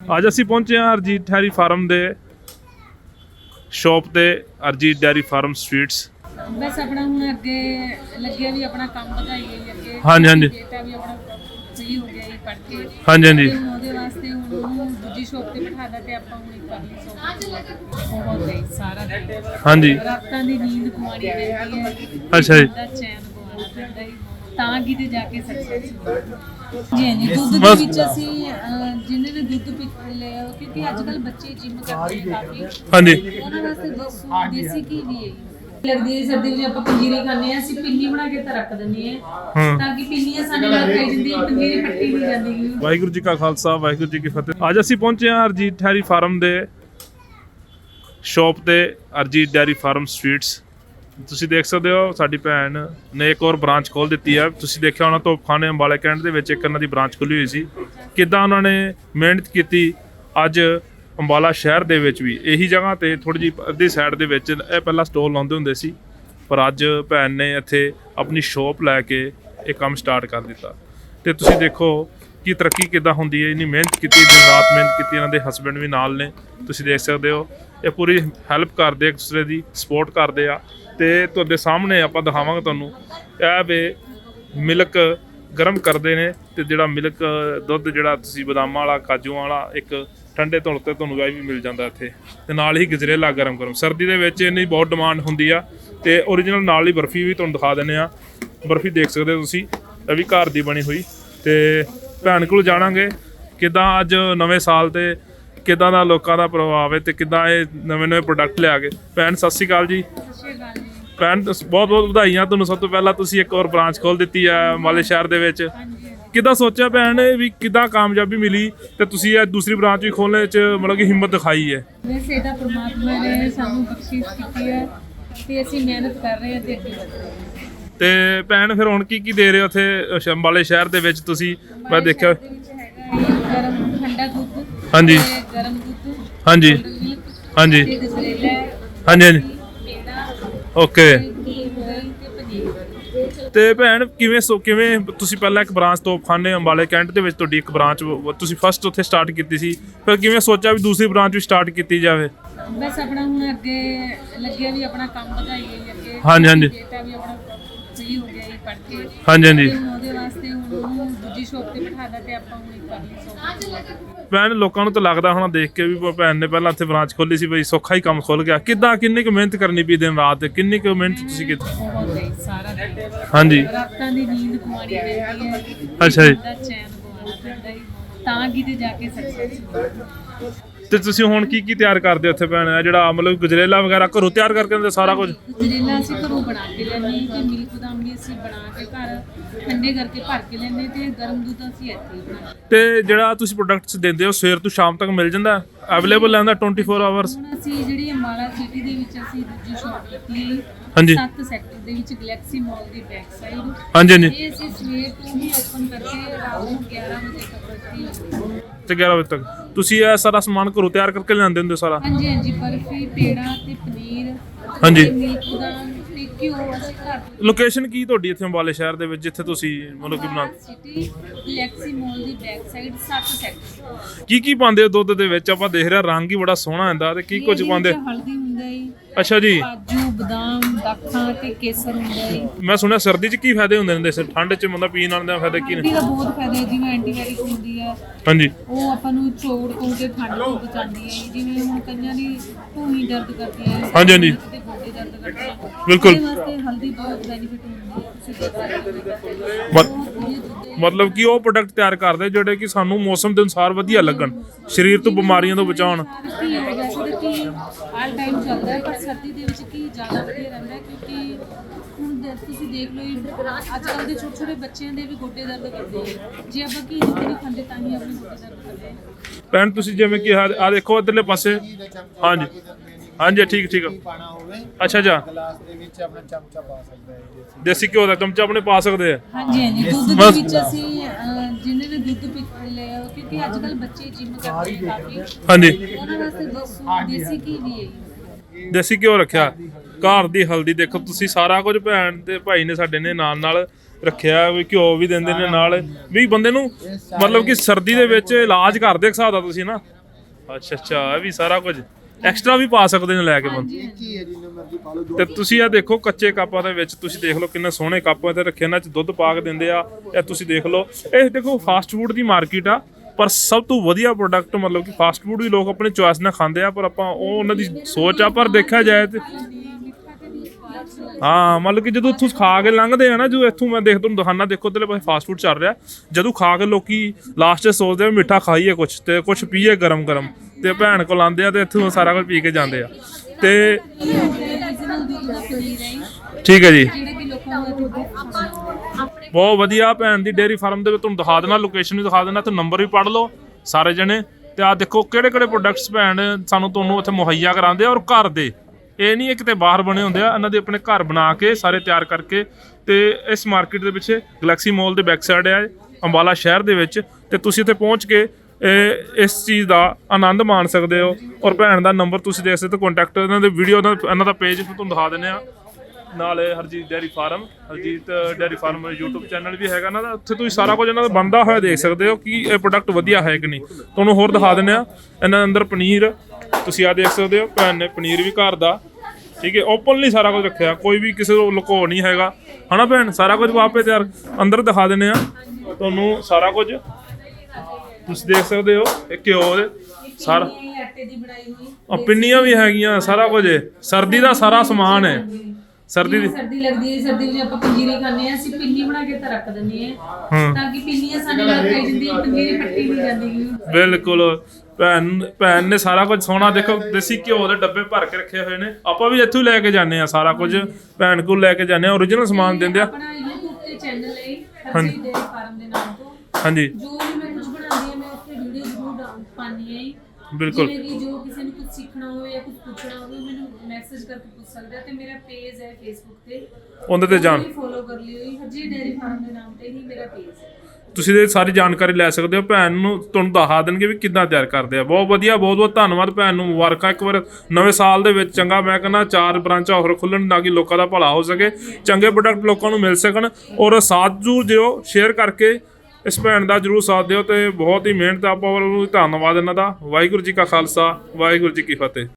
ਅੱਜ ਅਸੀਂ ਪਹੁੰਚੇ ਹਾਂ ਹਰਜੀਤ ਡੈਰੀ ਫਾਰਮ ਦੇ ਸ਼ਾਪ ਤੇ ਹਰਜੀਤ ਡੈਰੀ ਫਾਰਮ ਸਵੀਟਸ ਬਸ ਆਪਣਾ ਹੁਣ ਅੱਗੇ ਲੱਗਿਆ ਵੀ ਆਪਣਾ ਕੰਮ ਵਧਾਈਏ ਜੀ ਅੱਗੇ ਹਾਂਜੀ, ਹਾਂਜੀ। ਬੇਟਾ ਵੀ ਆਪਣਾ ਫ੍ਰੀ ਹੋ ਗਿਆ ਜੀ ਪੜ੍ਹ ਕੇ। ਹਾਂਜੀ ਹਾਂਜੀ। ਤੇ ਹੁਣ ਉਹਦੇ ਵਾਸਤੇ ਹੁਣ ਉਹਨੂੰ ਦੂਜੀ ਸ਼ੋਪ ਤੇ ਬਿਠਾਦਾ ਤੇ ਆਪਾਂ ਹੁਣ ਇੱਕ ਅਗਲੀ ਸ਼ੋਪ ਬਹੁਤ ਗਈ ਸਾਰਾ ਦਿਨ। ਹਾਂਜੀ। ਰਾਤਾਂ ਦੀ ਨੀਂਦ ਗਵਾਣੀ ਪੈਂਦੀ ਹੈ। ਅੱਛਾ ਜੀ। ਦਾ ਚੈਨ ਗਵਾਉਣਾ ਪੈਂਦਾ ਹੈ ਤਾਂ ਕਿਤੇ ਜਾ ਕੇ ਸਕਸੈਸ ਜੀ ਹਾਂਜੀ ਦੁੱਧ ਦੇ ਵਿੱਚ ਅਸੀਂ ਲਿਆ ਕਿਉਂਕਿ ਅੱਜ ਕੱਲ ਬੱਚੇ ਜਿਮ ਕਰਦੇ ਨੇ ਕਾਫੀ। ਹਾਂਜੀ। ਉਹਨਾਂ ਵਾਸਤੇ ਦੇਸੂ ਦੇਸੀ ਘੀ ਵੀ ਹੈ। ਲੱਗਦੀ ਹੈ ਸਰਦੀ ਵਿੱਚ ਆਪਾਂ ਪੰਜੀਰੀ ਖਾਂਦੇ ਆ ਅਸੀਂ ਪਿੰਨੀ ਬਣਾ ਕੇ ਤਾਂ ਰੱਖ ਦਿੰਦੇ ਆ ਹਾਂ। ਤਾਂ ਕਿ ਪਿੰਨੀਆਂ ਸਾਡੇ ਨਾਲ ਖਾਈ ਜਾਂਦੀ ਹੈ ਪੰਜੀਰੀ ਪੱਟੀ ਨਹੀਂ ਜਾਂਦੀ ਗੀ। ਵਾਹਿਗੁਰੂ ਜੀ ਕਾ ਖਾਲਸਾ ਵਾਹਿਗੁਰੂ ਜੀ ਕੀ ਫਤਿਹ। ਅੱਜ ਅਸੀਂ ਪਹੁੰਚੇ ਹਾਂ ਹਰਜੀਤ ਡੈਰੀ ਫਾਰਮ ਦੇ ਸ਼ਾਪ ਤੇ ਹਰਜੀਤ ਡੈਰੀ ਫਾਰਮ ਸਵੀਟਸ ਤੁਸੀਂ ਦੇਖ ਸਕਦੇ ਹੋ ਸਾਡੀ ਭੈਣ ਨੇ ਇੱਕ ਹੋਰ ਬ੍ਰਾਂਚ ਖੋਲ ਦਿੱਤੀ ਹੈ ਤੁਸੀਂ ਦੇਖਿਆ ਹੋਣਾ ਤੋਪਖਾਨੇ ਅੰਬਾਲੇ ਕੈਂਟ ਦੇ ਵਿੱਚ ਇੱਕ ਇਹਨਾਂ ਦੀ ਬ੍ਰਾਂਚ ਖੁੱਲੀ ਹੋਈ ਸੀ। ਕਿੱਦਾਂ ਉਹਨਾਂ ਨੇ ਮਿਹਨਤ ਕੀਤੀ ਅੱਜ ਅੰਬਾਲਾ ਸ਼ਹਿਰ ਦੇ ਵਿੱਚ ਵੀ ਇਹੀ ਜਗ੍ਹਾ ਤੇ ਥੋੜੀ ਜਿਹੀ ਅੱਧੀ ਸਾਈਡ ਦੇ ਵਿੱਚ ਇਹ ਪਹਿਲਾਂ ਸਟੋਲ ਲਾਉਂਦੇ ਹੁੰਦੇ ਸੀ, ਪਰ ਅੱਜ ਭੈਣ ਨੇ ਇੱਥੇ ਆਪਣੀ ਸ਼ਾਪ ਲੈ ਕੇ ਇਹ ਕੰਮ ਸਟਾਰਟ ਕਰ ਦਿੱਤਾ। ਤੇ ਤੁਸੀਂ ਦੇਖੋ ਕਿ ਤਰੱਕੀ ਕਿੱਦਾਂ ਹੁੰਦੀ ਹੈ, ਇੰਨੀ ਮਿਹਨਤ ਕੀਤੀ, ਦਿਨ ਰਾਤ ਮਿਹਨਤ ਕੀਤੀ, ਇਹਨਾਂ ਦੇ ਹਸਬੰਡ ਵੀ ਨਾਲ ਨੇ, ਤੁਸੀਂ ਦੇਖ ਸਕਦੇ ਹੋ, ਇਹ ਪੂਰੀ ਹੈਲਪ ਕਰਦੇ ਇੱਕ ਦੂਸਰੇ ਦੀ ਸਪੋਰਟ ਕਰਦੇ ਆ। ਤੇ ਤੁਹਾਡੇ ਸਾਹਮਣੇ ਆਪਾਂ ਦਿਖਾਵਾਂਗੇ ਤੁਹਾਨੂੰ, ਇਹ ਵੇ ਮਿਲਕ ਗਰਮ ਕਰਦੇ ਨੇ ਤੇ ਜਿਹੜਾ ਮਿਲਕ, ਦੁੱਧ ਜਿਹੜਾ ਤੁਸੀਂ ਬਦਾਮਾਂ ਵਾਲਾ, ਕਾਜੂਆਂ ਵਾਲਾ, ਇੱਕ ਠੰਡੇ ਧੁਣ ਤੇ ਤੁਹਾਨੂੰ ਵੀ ਮਿਲ ਜਾਂਦਾ ਇੱਥੇ। ਤੇ ਨਾਲ ਹੀ ਗਜਰੇਲਾ ਗਰਮ ਗਰਮ। ਸਰਦੀ ਦੇ ਵਿੱਚ ਇਹਨੀ ਬਹੁਤ ਡਿਮਾਂਡ ਹੁੰਦੀ ਆ ਤੇ ਓਰੀਜਨਲ ਨਾਲ ਹੀ ਬਰਫੀ ਵੀ ਤੁਹਾਨੂੰ ਦਿਖਾ ਦਿੰਨੇ ਆ। ਬਰਫੀ ਦੇਖ ਸਕਦੇ ਹੋ ਤੁਸੀਂ, ਇਹ ਵੀ ਘਰ ਦੀ ਬਣੀ ਹੋਈ। ਤੇ ਭੈਣ ਕੋਲ ਜਾਣਾਂਗੇ ਕਿਦਾਂ ਅੱਜ ਨਵੇਂ ਸਾਲ ਤੇ ਕਿਦਾਂ ਦਾ ਲੋਕਾਂ ਦਾ ਪ੍ਰਭਾਵ ਹੈ ਤੇ ਕਿਦਾਂ ਇਹ ਨਵੇਂ ਨਵੇਂ ਪ੍ਰੋਡਕਟ ਲਿਆ ਕੇ। ਭੈਣ, ਸਤਿ ਸ਼੍ਰੀ ਅਕਾਲ ਜੀ। ਸਤਿ ਸ਼੍ਰੀ ਅਕਾਲ ਜੀ। ਭੈਣ ਬਹੁਤ ਬਹੁਤ ਵਧਾਈਆਂ ਤੁਹਾਨੂੰ ਸਭ ਤੋਂ ਪਹਿਲਾਂ ਤੁਸੀਂ ਇੱਕ ਹੋਰ ਬ੍ਰਾਂਚ ਖੋਲ ਦਿੱਤੀ ਹੈ ਮਾਲੇ ਸ਼ਹਿਰ ਦੇ ਵਿੱਚ। ਕਿਦਾਂ ਸੋਚਿਆ ਭੈਣ ਵੀ ਕਿਦਾਂ ਕਾਮਯਾਬੀ ਮਿਲੀ ਤੇ ਤੁਸੀਂ ਇਹ ਦੂਸਰੀ ਬ੍ਰਾਂਚ ਵੀ ਖੋਲਣੇ ਚ ਮਤਲਬ ਕਿ ਹਿੰਮਤ ਦਿਖਾਈ ਹੈ? ਵੈਸੇ ਤਾਂ ਪ੍ਰਮਾਤਮਾ ਨੇ ਸਾਨੂੰ ਬਖਸ਼ਿਸ਼ ਕੀਤੀ ਹੈ ਤੇ ਅਸੀਂ ਮਿਹਨਤ ਕਰ ਰਹੇ ਹਾਂ ਤੇ ਅੱਗੇ ਵਧ ਰਹੇ ਹਾਂ। ਤੇ ਭੈਣ ਫਿਰ ਹੁਣ ਕੀ ਕੀ ਦੇ ਰਹੇ ਹੋ ਉੱਥੇ ਸ਼ੰਬਾਲੇ ਸ਼ਹਿਰ ਦੇ ਵਿੱਚ ਤੁਸੀਂ? ਮੈਂ ਦੇਖਿਆ ਗਰਮ ਠੰਡਾ ਦੁੱਧ ਹਾਂਜੀ। ਤੇ ਗਰਮ ਦੁੱਧ ਹਾਂਜੀ। ਮਿਲਕ ਹਾਂਜੀ। ਤੇ ਗਜਰੇਲਾ ਹਾਂਜੀ ਹਾਂਜੀ। ਓਕੇ ਤੇ ਤੇ ਭੈਣ ਕਿਵੇਂ ਸੋ ਕਿਵੇਂ ਤੁਸੀਂ ਪਹਿਲਾਂ ਇੱਕ ਬ੍ਰਾਂਚ ਤੋਪਖਾਨੇ ਅੰਬਾਲੇ ਕੈਂਟ ਦੇ ਵਿੱਚ ਤੁਹਾਡੀ ਇੱਕ ਬ੍ਰਾਂਚ ਤੁਸੀਂ ਫਸਟ ਉੱਥੇ ਸਟਾਰਟ ਕੀਤੀ ਸੀ। ਫਿਰ ਕਿਵੇਂ ਸੋਚਿਆ ਵੀ ਦੂਸਰੀ ਬ੍ਰਾਂਚ ਵੀ ਸਟਾਰਟ ਕੀਤੀ ਜਾਵੇ? ਬਸ ਆਪਣਾ ਹੁਣ ਅੱਗੇ ਲੱਗਿਆ ਵੀ ਆਪਣਾ ਕੰਮ ਵਧਾਈਏ ਅੱਗੇ ਹਾਂਜੀ, ਹਾਂਜੀ। ਬੇਟਾ ਵੀ ਆਪਣਾ ਫ੍ਰੀ ਹੋ ਗਿਆ ਜੀ ਪੜ੍ਹ ਕੇ। ਹਾਂਜੀ ਹਾਂਜੀ। ਤੇ ਹੁਣ ਉਹਦੇ ਵਾਸਤੇ ਹੁਣ ਉਹਨੂੰ ਦੂਜੀ ਸ਼ੋਪ ਤੇ ਬਿਠਾਦਾ ਤੇ ਆਪਾਂ ਹੁਣ ਇੱਕ ਅਗਲੀ ਸ਼ੋਪ ਤੇ ਭੈਣ ਲੋਕਾਂ ਨੂੰ ਤਾਂ ਲੱਗਦਾ ਹੋਣਾ ਦੇਖ ਕੇ ਵੀ ਭੈਣ ਨੇ ਪਹਿਲਾਂ ਇੱਥੇ ਬ੍ਰਾਂਚ ਖੋਲੀ ਸੀ ਬਈ ਸੌਖਾ ਹੀ ਕੰਮ ਖੁੱਲ ਗਿਆ। ਕਿੱਦਾਂ ਕਿੰਨੀ ਕੁ ਮਿਹਨਤ ਕਰਨੀ ਪਈ ਦਿਨ ਰਾਤ? ਕਿੰਨੀ ਕੁ ਮਿਹਨਤ ਤੁਸੀਂ ਕੀਤੀ? ਬਹੁਤ ਗਈ ਸਾਰਾ ਦਿਨ। ਹਾਂਜੀ। ਰਾਤਾਂ ਦੀ ਨੀਂਦ ਗਵਾਣੀ ਪੈਂਦੀ ਹੈ। ਅੱਛਾ ਜੀ। ਦਾ ਚੈਨ ਗਵਾਉਣਾ ਪੈਂਦਾ ਹੈ ਤਾਂ ਕਿਤੇ ਜਾ ਕੇ ਸਕਸੈਸ ਤੇ ਤੁਸੀਂ ਹੁਣ ਕੀ ਕੀ ਤਿਆਰ ਕਰਦੇ ਹੋ ਉੱਥੇ ਭੈਣ? ਇਹ ਜਿਹੜਾ ਮਤਲਬ ਗਜਰੇਲਾ ਵਗੈਰਾ ਘਰੋਂ ਤਿਆਰ ਕਰਕੇ ਦਿੰਦੇ ਸਾਰਾ ਕੁਝ? ਗਜਰੇਲਾ ਅਸੀਂ ਘਰੋਂ ਬਣਾ ਕੇ ਲੈਂਦੇ ਹਾਂ ਤੇ ਮਿਲਕ ਵੀ ਅਸੀਂ ਬਣਾ ਕੇ ਘਰ ਠੰਡੇ ਕਰਕੇ ਭਰ ਕੇ ਲੈਂਦੇ ਤੇ ਗਰਮ ਦੁੱਧ ਅਸੀਂ ਇੱਥੇ ਹੀ ਬਣਾਉਂਦੇ ਤੇ ਜਿਹੜਾ ਤੁਸੀਂ ਪ੍ਰੋਡਕਟਸ ਦਿੰਦੇ ਹੋ ਸਵੇਰ ਤੋਂ ਸ਼ਾਮ ਤੱਕ ਮਿਲ ਜਾਂਦਾ? ਅਵੇਲੇਬਲ ਰਹਿੰਦਾ 24 ਆਵਰਸ ਹੁਣ ਅਸੀਂ ਜਿਹੜੀ ਅੰਬਾਲਾ ਸਿਟੀ ਦੇ ਵਿੱਚ ਅਸੀਂ ਦੂਜੀ ਸ਼ਾਪ ਕੀਤੀ ਹੈ ਹਾਂਜੀ। 7 ਸੈਕਟਰ ਦੇ ਵਿੱਚ ਗੈਲੈਕਸੀ ਮਾਲ ਦੀ ਬੈਕ ਸਾਈਡ ਹਾਂਜੀ ਹਾਂਜੀ। ਇਹ ਅਸੀਂ ਸਵੇਰ ਤੋਂ ਹੀ ਓਪਨ ਕਰਕੇ ਰਾਤ ਨੂੰ 11 ਵਜੇ ਤੱਕ ਹੈ। ਤੇ 11 ਵਜੇ ਤੱਕ। ਤੁਸੀਂ ਇਹ ਸਾਰਾ ਸਮਾਨ ਘਰੋਂ ਤਿਆਰ ਕਰਕੇ ਲਿਆਉਂਦੇ ਹੁੰਦੇ ਹੋ ਸਾਰਾ? ਹਾਂਜੀ ਹਾਂਜੀ। ਬਰਫੀ ਪੇੜਾ ਤੇ ਪਨੀਰ। ਹਾਂਜੀ। ਤੇ ਮਿਲਕ ਬਦਾਮ ਘਿਓ ਅਸੀਂ ਘਰ ਲੋਕੇਸ਼ਨ ਕੀ ਤੁਹਾਡੀ ਇੱਥੇ ਅੰਬਾਲੇ ਸ਼ਹਿਰ ਦੇ ਵਿੱਚ ਜਿੱਥੇ ਤੁਸੀਂ ਮਤਲਬ ਕਿ ਬਣਾ ਸਿਟੀ ਗੈਲੈਕਸੀ ਮਾਲ ਦੀ ਬੈਕ ਸਾਈਡ 7 ਸੈਕਟਰ ਕੀ ਕੀ ਪਾਉਂਦੇ ਹੋ ਦੁੱਧ ਦੇ ਵਿੱਚ? ਆਪਾਂ ਦੇਖ ਰਿਹਾ ਰੰਗ ਹੀ ਬੜਾ ਸੋਹਣਾ ਹੁੰਦਾ ਤੇ ਕੀ ਕੁਝ ਪਾਉਂਦੇ? ਹਲਦੀ ਹੁੰਦਾ ਹੈ ਅੱਛਾ ਜੀ। ਕਾਜੂ ਬਦਾਮ ਦਾਖਾਂ ਤੇ ਕੇਸਰ ਹੁੰਦਾ ਹੈ ਮੈਂ ਸੁਣਿਆ ਸਰਦੀ 'ਚ ਕੀ ਫਾਇਦੇ ਹੁੰਦੇ ਨੇ ਦੇ ਠੰਡ 'ਚ ਬੰਦਾ ਪੀਣ ਨਾਲ ਦਾ ਫਾਇਦਾ ਕੀ ਨੇ? ਹਲਦੀ ਦਾ ਬਹੁਤ ਫਾਇਦਾ ਹੈ ਜਿਵੇਂ ਐਂਟੀਬਾਇਓਟਿਕ ਹੁੰਦੀ ਹੈ ਹਾਂਜੀ। ਉਹ ਆਪਾਂ ਨੂੰ ਚੋੜ ਤੋਂ ਤੇ ਠੰਡ ਤੋਂ ਬਚਾਉਂਦੀ ਹੈ ਜਿਵੇਂ ਹੁਣ ਕਈਆਂ ਦੀ ਢੂਹੀ ਦਰਦ ਕਰਦੀ ਹੈ। ਹਾਂਜੀ, ਹਾਂਜੀ। ਤੇ ਗੋਡੇ ਦਰਦ ਹੈ ਬਿਲਕੁਲ। ਉਹਦੇ ਵਾਸਤੇ ਹਲਦੀ ਬਹੁਤ ਬੈਨੀਫਿਟ ਹੁੰਦੀ ਹੈ ਤੁਸੀਂ ਦੇਖ ਸਕਦੇ ਹੋ। ਮਤ- ਦੁੱਧ। ਮਤਲਬ ਕਿ ਉਹ ਪ੍ਰੋਡਕਟ ਤਿਆਰ ਕਰਦੇ ਜਿਹੜੇ ਕਿ ਸਾਨੂੰ ਮੌਸਮ ਦੇ ਅਨੁਸਾਰ ਵਧੀਆ ਲੱਗਣ। ਸਰੀਰ ਤੋਂ ਬਿਮਾਰੀਆਂ ਤੋਂ ਬਚਾਉਣ। ਕੀ ਹੈ ਵੈਸੇ ਤਾਂ ਕੀ ਆਲ ਟਾਈਮ ਚੱਲਦਾ ਹੈ ਪਰ ਸਰਦੀ ਦੇ ਵਿੱਚ ਕੀ ਜ਼ਿਆਦਾ ਵਧੀਆ ਰਹਿੰਦਾ ਹੈ ਕਿਉਂਕਿ ਹੁਣ ਦੇ- ਤੁਸੀਂ ਦੇਖ ਲਓ ਜੀ, ਅੱਜ ਕੱਲ੍ਹ ਦੇ ਛੋਟੇ ਛੋਟੇ ਬੱਚਿਆਂ ਦੇ ਵੀ ਗੋਡੇ ਦਰਦ ਕਰਦੇ ਆ। ਜੇ ਆਪਾਂ ਕੀ ਨਹੀਂ ਖਾਂਦੇ ਤਾਂ ਹੀ ਆਪਣੇ ਗੋਡੇ ਦਰਦ ਕਰਦੇ ਆ। ਭੈਣ ਤੁਸੀਂ ਜਿਵੇਂ ਕਿ ਆ ਦੇਖੋ ਇਧਰਲੇ ਪਾਸੇ। ਹਾਂਜੀ। ਹਾਂਜੀ ਠੀਕ ਠੀਕ। ਪਾਣਾ ਹੋਵੇ ਅੱਛਾ ਅੱਛਾ। ਗਲਾਸ ਦੇ ਵਿੱਚ ਆਪਣਾ ਚਮਚਾ ਪਾ ਸਕਦਾ ਹੈ ਜੀ ਦੇਸੀ ਘਿਓ ਦਾ ਚਮਚਾ ਆਪਣੇ ਪਾ ਸਕਦੇ ਆ? ਹਾਂਜੀ ਹਾਂਜੀ ਦੁੱਧ ਦੇ ਬਸ- ਵਿੱਚ ਅਸੀਂ ਅਹ, ਜਿਨ੍ਹਾਂ ਨੇ ਦੁੱਧ ਪੀ ਲਿਆ ਕਿਉਂਕਿ ਅੱਜ ਕੱਲ੍ਹ ਬੱਚੇ ਜਿਮ ਕਰਦੇ ਨੇ ਕਾਫੀ। ਹਾਂਜੀ। ਉਹਨਾਂ ਵਾਸਤੇ ਦੇਸੂ ਦੇਸੀ ਘੀ ਵੀ ਹੈ ਜੀ। ਦੇਸੀ ਘਿਓ ਰੱਖਿਆ। ਘਰ ਦੀ ਹਲਦੀ ਦੇਖੋ ਤੁਸੀਂ ਸਾਰਾ ਕੁਝ ਭੈਣ ਤੇ ਭਾਈ ਨੇ ਸਾਡੇ ਨੇ ਨਾਲ ਨਾਲ ਰੱਖਿਆ ਵੀ ਘਿਓ ਵੀ ਦਿੰਦੇ ਨੇ ਨਾਲ। ਵੀ ਬੰਦੇ ਨੂੰ ਮਤਲਬ ਕਿ ਸਰਦੀ ਦੇ ਵਿੱਚ ਇਲਾਜ ਕਰਦੇ ਇੱਕ ਹਿਸਾਬ ਦਾ ਤੁਸੀਂ ਨਾ। ਅੱਛਾ ਅੱਛਾ ਇਹ ਵੀ ਸਾਰਾ ਕੁਝ। ਐਕਸਟਰਾ ਵੀ ਪਾ ਸਕਦੇ ਨੇ ਲੈ ਕੇ ਬੰਦੇ। ਕੀ ਹੈ ਜਿੰਨਾ ਮਰਜ਼ੀ ਪਾ ਲਓ ਦੋ ਤੇ ਤੁਸੀਂ ਇਹ ਦੇਖੋ ਕੱਚੇ ਕੱਪਾਂ ਦੇ ਵਿੱਚ ਤੁਸੀਂ ਦੇਖ ਲਓ ਕਿੰਨੇ ਸੋਹਣੇ ਕੱਪ ਤੇ ਰੱਖੇ ਇਹਨਾਂ 'ਚ ਦੁੱਧ ਪਾ ਕੇ ਦਿੰਦੇ ਆ ਇਹ ਤੁਸੀਂ ਦੇਖ ਲਓ। ਇਹ ਦੇਖੋ ਫਾਸਟ ਫੂਡ ਦੀ ਮਾਰਕੀਟ ਆ ਪਰ ਸਭ ਤੋਂ ਵਧੀਆ ਪ੍ਰੋਡਕਟ ਮਤਲਬ ਕਿ ਫਾਸਟ ਫੂਡ ਵੀ ਲੋਕ ਆਪਣੀ ਚੁਆਇਸ ਨਾਲ ਖਾਂਦੇ ਆ ਪਰ ਆਪਾਂ ਉਹ ਉਹਨਾਂ ਦੀ ਸੋਚ ਆ ਪਰ ਦੇਖਿਆ ਜਾਏ ਤੇ ਹਾਂ, ਮਤਲਬ ਕਿ ਜਦੋਂ ਇੱਥੋਂ ਖਾ ਕੇ ਲੰਘਦੇ ਆ ਨਾ, ਜਦੋਂ ਇੱਥੋਂ ਮੈਂ ਦੇਖ ਤੁਹਾਨੂੰ ਦਿਖਾਣਾ ਦੇਖੋ ਤੇ ਪਾਸੇ ਫਾਸਟ ਫੂਡ ਚੱਲ ਰਿਹਾ। ਜਦੋਂ ਖਾ ਕੇ ਲੋਕੀ ਲਾਸਟ 'ਚ ਸੋਚਦੇ ਆ ਮਿੱਠਾ ਖਾਈਏ ਕੁਛ ਤੇ ਕੁਛ ਪੀਏ ਗਰਮ ਗਰਮ ਤੇ ਭੈਣ ਕੋਲ ਆਉਂਦੇ ਆ ਤੇ ਇੱਥੋਂ ਸਾਰਾ ਕੁਝ ਪੀ ਕੇ ਜਾਂਦੇ ਆ। ਤੇ ਠੀਕ ਹੈ ਜੀ। ਬਹੁਤ ਵਧੀਆ ਭੈਣ ਦੀ ਡੇਅਰੀ ਫਾਰਮ ਦੇ ਵਿੱਚ ਤੁਹਾਨੂੰ ਦਿਖਾ ਦੇਣਾ ਲੋਕੇਸ਼ਨ ਵੀ ਦਿਖਾ ਦੇਣਾ, ਤੇ ਨੰਬਰ ਵੀ ਪੜ ਲਓ ਸਾਰੇ ਜਣੇ। ਤੇ ਆ ਦੇਖੋ ਕਿਹੜੇ ਕਿਹੜੇ ਪ੍ਰੋਡਕਟਸ ਭੈਣ ਸਾਨੂੰ ਤੁਹਾਨੂੰ ਉੱਥੇ ਮੁਹੱਈਆ ਕਰਾਉਂਦੇ ਆ ਔਰ ਘਰ ਦੇ। ਇਹ ਨਹੀਂ ਇਹ ਕਿਤੇ ਬਾਹਰ ਬਣੇ ਹੁੰਦੇ ਆ, ਇਹਨਾਂ ਦੇ ਆਪਣੇ ਘਰ ਬਣਾ ਕੇ ਸਾਰੇ ਤਿਆਰ ਕਰਕੇ ਤੇ ਇਸ ਮਾਰਕੀਟ ਦੇ ਪਿੱਛੇ ਗਲੈਕਸੀ ਮਾਲ ਦੇ ਬੈਕ ਸਾਈਡ ਆ, ਅੰਬਾਲਾ ਸ਼ਹਿਰ ਦੇ ਵਿੱਚ ਤੇ ਤੁਸੀਂ ਇੱਥੇ ਪਹੁੰਚ ਕੇ, ਇਹ, ਇਸ ਚੀਜ਼ ਦਾ ਆਨੰਦ ਮਾਣ ਸਕਦੇ ਹੋ ਔਰ ਭੈਣ ਦਾ ਨੰਬਰ ਤੁਸੀਂ ਦੇਖ ਸਕਦੇ ਹੋ ਕੰਟੈਕਟ ਇਹਨਾਂ ਦੇ ਵੀਡੀਓ ਦਾ, ਇਹਨਾਂ ਦਾ ਪੇਜ ਤੁਹਾਨੂੰ ਦਿਖਾ ਦਿੰਦੇ ਆ ਨਾਲੇ Harjeet dairy farm Harjeet dairy farm YouTube channel ਵੀ ਹੈਗਾ ਇਹਨਾਂ ਦਾ, ਉੱਥੇ ਤੁਸੀਂ ਸਾਰਾ ਕੁਝ ਇਹਨਾਂ ਦਾ ਬਣਦਾ ਹੋਇਆ ਦੇਖ ਸਕਦੇ ਹੋ ਕਿ ਇਹ ਪ੍ਰੋਡਕਟ ਵਧੀਆ ਹੈ ਕਿ ਨਹੀਂ। ਤੁਹਾਨੂੰ ਹੋਰ ਦਿਖਾ ਦਿੰਦੇ ਆ ਇਹਨਾਂ ਅੰਦਰ ਪਨੀਰ, ਤੁਸੀਂ ਆ ਦੇਖ ਸਕਦੇ ਹੋ, ਭੈਣ ਨੇ ਪਨੀਰ ਵੀ ਘਰ ਦਾ ਠੀਕ ਹੈ ਓਪਨਲੀ ਸਾਰਾ ਕੁਝ ਰੱਖਿਆ। ਕੋਈ ਵੀ ਕਿਸੇ ਤੋਂ ਲੁਕੋ ਨਹੀਂ ਹੈਗਾ। ਹਨਾ ਭੈਣ ਸਾਰਾ ਕੁਝ ਆਪੇ ਤਿਆਰ ਅੰਦਰ ਦਿਖਾ ਦਿੰਦੇ ਆ ਤੁਹਾਨੂੰ ਸਾਰਾ ਕੁਝ ਤੁਸੀਂ ਦੇਖ ਸਕਦੇ ਹੋ ਇਹ ਘਿਓ ਦੇ ਸਾਰਾ। ਆਟੇ ਦੀ ਬਣਾਈ ਹੋਈ। ਆ ਪਿੰਨੀਆਂ ਵੀ ਹੈਗੀਆਂ ਸਾਰਾ ਕੁਝ। ਹੈ। ਸਰਦੀ ਦਾ ਸਾਰਾ ਸਮਾਨ ਹੈ। ਸਰਦੀ ਦੀ? ਸਰਦੀ ਲੱਗਦੀ ਹੈ ਸਰਦੀ ਵਿੱਚ ਆਪਾਂ ਪੰਜੀਰੀ ਖਾਂਦੇ ਆ ਅਸੀਂ ਪਿੰਨੀ ਬਣਾ ਕੇ ਤਾਂ ਰੱਖ ਦਿੰਦੇ ਆ ਤਾਂ ਕਿ ਪਿੰਨੀਆਂ ਸਾਡੇ ਨਾਲ ਖਾਈ ਜਾਂਦੀ ਪੰਜੀਰੀ ਪੱਟੀ ਨਹੀਂ ਜਾਂਦੀ। ਬਿਲਕੁਲ। ਭੈਣ ਭੈਣ ਨੇ ਸਾਰਾ ਕੁਝ ਸੋਹਣਾ ਦੇਖੋ ਦੇਸੀ ਘਿਓ ਦੇ ਡੱਬੇ ਭਰ ਕੇ ਰੱਖੇ ਹੋਏ ਨੇ। ਆਪਾਂ ਵੀ ਇੱਥੋਂ ਲੈ ਕੇ ਜਾਂਦੇ ਆ ਸਾਰਾ ਕੁਝ। ਭੈਣ ਕੋਲ ਲੈ ਕੇ ਜਾਂਦੇ ਆ origignal ਸਮਾਨ ਦਿੰਦੇ ਆ। ਆਪਣਾ YouTube ਤੇ ਚੈਨਲ ਹੈ ਹਾਂਜੀ। ਹਰਜੀ ਡੇਰੀ ਫਾਰਮ ਦੇ ਨਾਮ ਤੋਂ। ਹਾਂਜੀ। ਜੋ ਵੀ ਮੈਂ ਕੁਝ ਬਣਾਉਂਦੀ ਹਾਂ ਮੈਂ ਉੱਥੇ ਵੀਡੀਓ ਜ਼ਰੂਰ ਪਾਉਂਦੀ ਹਾਂ ਜੀ। ਬਿਲਕੁਲ। ਜਿਵੇਂ ਕਿ ਜੋ ਕਿਸੇ ਨੂੰ ਕੁਝ ਸਿੱਖਣਾ ਹੋਵੇ ਜਾਂ ਕੁਝ ਪੁੱਛਣਾ ਹੋਵੇ ਮੈਨੂੰ ਮੈਸੇਜ ਕਰਕੇ ਪੁੱਛ ਸਕਦਾ ਤੇ ਮੇਰਾ ਪੇਜ ਹੈ ਫੇਸਬੁੱਕ ਤੇ। ਉਹਦੇ ਤੇ ਜਾਣ। ਫੋਲੋ ਕਰ ਲਿਓ ਜੀ ਹਰਜੀ ਡੇਰੀ ਫਾਰਮ ਦੇ ਨਾਮ ਤੇ ਹੀ ਮੇਰਾ ਪੇਜ ਹੈ। ਤੁਸੀਂ ਇਹ ਸਾਰੀ ਜਾਣਕਾਰੀ ਲੈ ਸਕਦੇ ਹੋ। ਭੈਣ ਨੂੰ ਤੁਹਾਨੂੰ ਦਿਖਾ ਦੇਣਗੇ ਵੀ ਕਿੱਦਾਂ ਤਿਆਰ ਕਰਦੇ ਆ। ਬਹੁਤ ਵਧੀਆ ਬਹੁਤ ਬਹੁਤ ਧੰਨਵਾਦ ਭੈਣ ਨੂੰ। ਮੁਬਾਰਕਾਂ ਇੱਕ ਵਾਰ ਨਵੇਂ ਸਾਲ ਦੇ ਵਿੱਚ। ਚੰਗਾ ਮੈਂ ਕਹਿੰਦਾ ਚਾਰ ਬ੍ਰਾਂਚਾਂ ਹੋਰ ਖੁੱਲਣ ਤਾਂ ਕਿ ਲੋਕਾਂ ਦਾ ਭਲਾ ਹੋ ਸਕੇ। ਚੰਗੇ ਪ੍ਰੋਡਕਟ ਲੋਕਾਂ ਨੂੰ ਮਿਲ ਸਕਣ। ਔਰ ਸਾਥ ਜੂ ਦਿਓ। ਸ਼ੇਅਰ ਕਰਕੇ ਇਸ ਭੈਣ ਦਾ ਜਰੂਰ ਸਾਥ ਦਿਓ ਤੇ ਬਹੁਤ ਹੀ ਮਿਹਨਤ ਆ, ਆਪਾਂ ਵੱਲੋਂ। ਧੰਨਵਾਦ ਇਹਨਾਂ ਦਾ। ਵਾਹਿਗੁਰੂ ਜੀ ਕਾ ਖਾਲਸਾ ਵਾਹਿਗੁਰੂ ਜੀ ਕੀ ਫਤਿਹ।